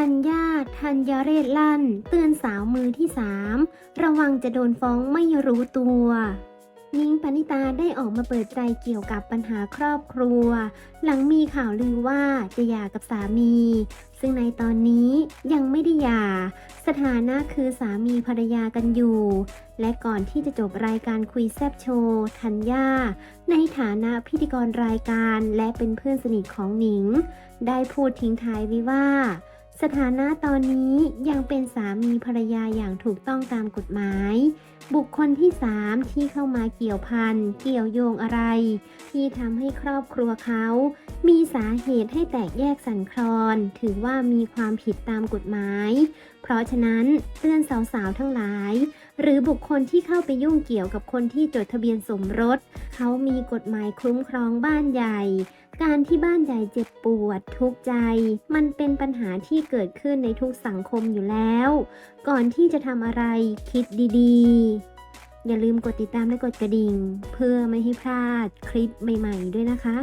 ธัญญาธัญเรศลั่น เตือนสาวมือที่สามระวังจะโดนฟ้องไม่รู้ตัวนิ้งปณิตาได้ออกมาเปิดใจเกี่ยวกับปัญหาครอบครัว หลังมีข่าวลือว่าจะหย่ากับสามี ซึ่งในตอนนี้ยังไม่ได้หย่า สถานะคือสามีภรรยากันอยู่ และก่อนที่จะจบรายการคุยแซบโชว์ธัญญาในฐานะพิธีกรรายการและเป็นเพื่อนสนิทของหนิง ได้พูดทิ้งท้ายไว้ว่า สถานะตอนนี้ยังเป็นสามีภรรยาอย่างถูกต้องตามกฎหมาย บุคคลที่สามที่เข้ามาเกี่ยวพัน เกี่ยวโยงอะไร ที่ทำให้ครอบครัวเขา มีสาเหตุให้แตกแยกสันคลอน ถือว่ามีความผิดตามกฎหมาย เพราะฉะนั้นเตือนสาวๆทั้งหลาย หรือบุคคลที่เข้าไปยุ่งเกี่ยวกับคนที่จดทะเบียนสมรส เขามีกฎหมายคุ้มครองบ้านใหญ่ การที่บ้านใหญ่เจ็บปวดทุกข์ใจ มันเป็นปัญหาที่เกิดขึ้นในทุกสังคมอยู่แล้ว ก่อนที่จะทำอะไรคิดดีๆ อย่าลืมกดติดตามและกดกระดิ่ง เพื่อไม่ให้พลาดคลิปใหม่ ๆ ด้วยนะคะ